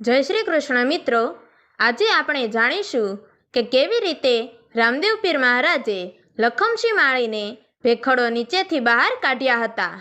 જય શ્રી કૃષ્ણ મિત્રો. આજે આપણે જાણીશું કે કેવી રીતે રામદેવ પીર મહારાજે લખમસિંહ માળીને ભેખડો નીચેથી બહાર કાઢ્યા હતા.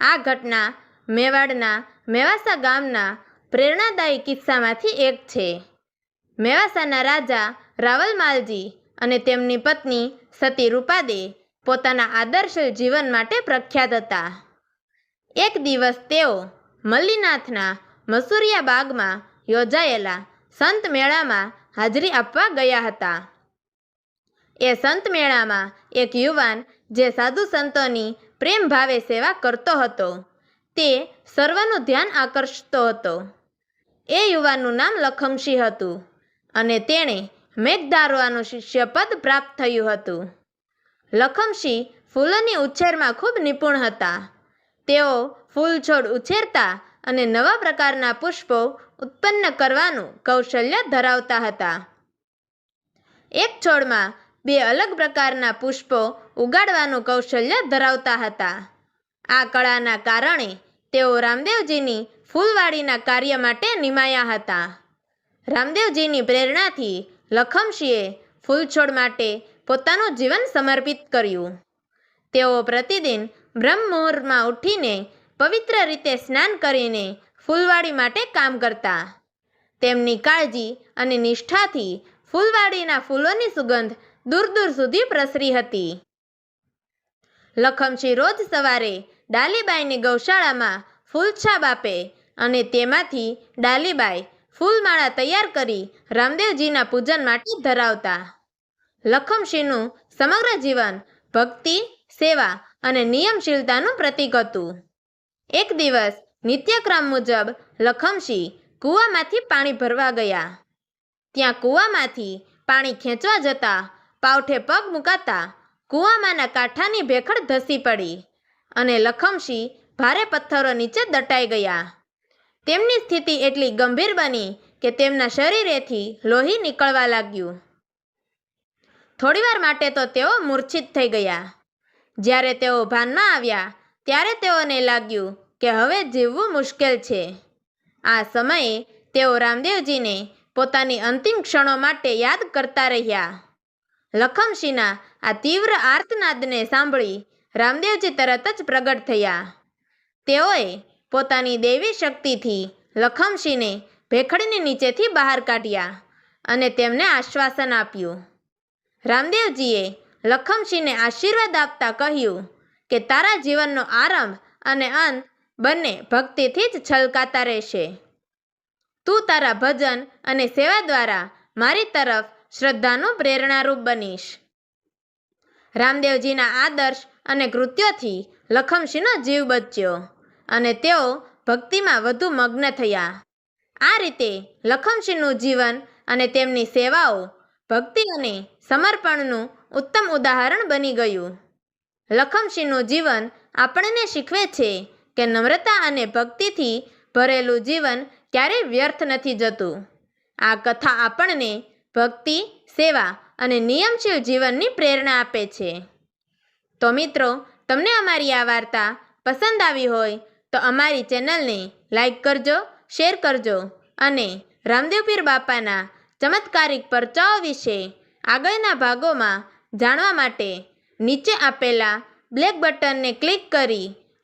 આ ઘટના મેવાડના મેવાસા ગામના પ્રેરણાદાયી કિસ્સામાંથી એક છે. મેવાસાના રાજા રાવલ માલજી અને તેમની પત્ની સતી રૂપાદે પોતાના આદર્શ જીવન માટે પ્રખ્યાત હતા. એક દિવસ તેઓ મલ્લીનાથના મસુરિયા બાગમાં યોજાયેલા સંત મેળામાં હાજરી આપવા ગયા હતા. એ સંત મેળામાં એક યુવાન જે સાધુ સંતોની પ્રેમ ભાવે સેવા કરતો હતો, તે સર્વનું ધ્યાન આકર્ષતો હતો. એ યુવાનનું નામ લખમસિંહ હતું અને તેણે મેઘધારવાનું શિષ્યપદ પ્રાપ્ત થયું હતું. લખમસિંહ ફૂલોની ઉછેરમાં ખૂબ નિપુણ હતા. તેઓ ફૂલ છોડ ઉછેરતા અને નવા પ્રકારના પુષ્પો ઉત્પન્ન કરવાનું કૌશલ્ય ધરાવતા હતા. એક છોડમાં બે અલગ પ્રકારના પુષ્પો ઉગાડવાનું કૌશલ્ય ધરાવતા હતા. આ કળાના કારણે તેઓ રામદેવજીની ફૂલવાડીના કાર્ય માટે નિમાયા હતા. રામદેવજીની પ્રેરણાથી લખમસિંહે ફૂલછોડ માટે પોતાનું જીવન સમર્પિત કર્યું. તેઓ પ્રતિદિન બ્રહ્મ મુહૂર્તમાં ઉઠીને પવિત્ર રીતે સ્નાન કરીને ફૂલવાડી માટે કામ કરતા. તેમની કાળજી અને નિષ્ઠાથી ફૂલવાડીના ફૂલોની સુગંધ દૂર દૂર સુધી પ્રસરી હતી. લખમસિંહ રોજ સવારે ડાલીબાઈની ગૌશાળામાં ફૂલછાપ આપે અને તેમાંથી ડાલીબાઈ ફૂલમાળા તૈયાર કરી રામદેવજીના પૂજન માટે ધરાવતા. લખમસિંહનું સમગ્ર જીવન ભક્તિ, સેવા અને નિયમશીલતાનું પ્રતીક હતું. એક દિવસ નિત્યક્રમ મુજબ લખમસિંહ કૂવામાંથી પાણી ભરવા ગયા. ત્યાં કૂવામાંથી પાણી ખેંચવા જતા પાવઠે પગ મુકાતા કૂવામાંના કાંઠાની ભેખડ ધસી પડી અને લખમસિંહ ભારે પથ્થરો નીચે દટાઈ ગયા. તેમની સ્થિતિ એટલી ગંભીર બની કે તેમના શરીરેથી લોહી નીકળવા લાગ્યું. થોડીવાર માટે તો તેઓ મૂર્છિત થઈ ગયા. જ્યારે તેઓ ભાનમાં આવ્યા, ત્યારે તેઓને લાગ્યું કે હવે જીવવું મુશ્કેલ છે. આ સમયે તેઓ રામદેવજીને પોતાની અંતિમ ક્ષણો માટે યાદ કરતા રહ્યા. લખમસિંહના આ તીવ્ર આર્તનાદને સાંભળી રામદેવજી તરત જ પ્રગટ થયા. તેઓએ પોતાની દેવી શક્તિથી લખમસિંહને ભેખડીની નીચેથી બહાર કાઢ્યા અને તેમને આશ્વાસન આપ્યું. રામદેવજીએ લખમસિંહને આશીર્વાદ આપતા કહ્યું કે તારા જીવનનો આરંભ અને અંત બંને ભક્તિથી જ છલકાતા રહેશે. તું તારા ભજન અને સેવા દ્વારા મારી તરફ શ્રદ્ધાનું પ્રેરણારૂપ બનીશ. રામદેવજીના આદર્શ અને કૃત્યોથી લખમસિંહનો જીવ બચ્યો અને તેઓ ભક્તિમાં વધુ મગ્ન થયા. આ રીતે લખમસિંહનું જીવન અને તેમની સેવાઓ ભક્તિ અને સમર્પણનું ઉત્તમ ઉદાહરણ બની ગયું. લખમસિંહનું જીવન આપણને શીખવે છે કે નમ્રતા અને ભક્તિથી ભરેલું જીવન ક્યારેય વ્યર્થ નથી જતું. આ કથા આપણને ભક્તિ, સેવા અને નિયમશીલ જીવનની પ્રેરણા આપે છે. તો મિત્રો, તમને અમારી આ વાર્તા પસંદ આવી હોય તો અમારી ચેનલને લાઈક કરજો, શેર કરજો અને રામદેવપીર બાપાના ચમત્કારિક પરચાઓ વિશે આગળના ભાગોમાં જાણવા માટે નીચે આપેલા બ્લેક બટનને ક્લિક કરી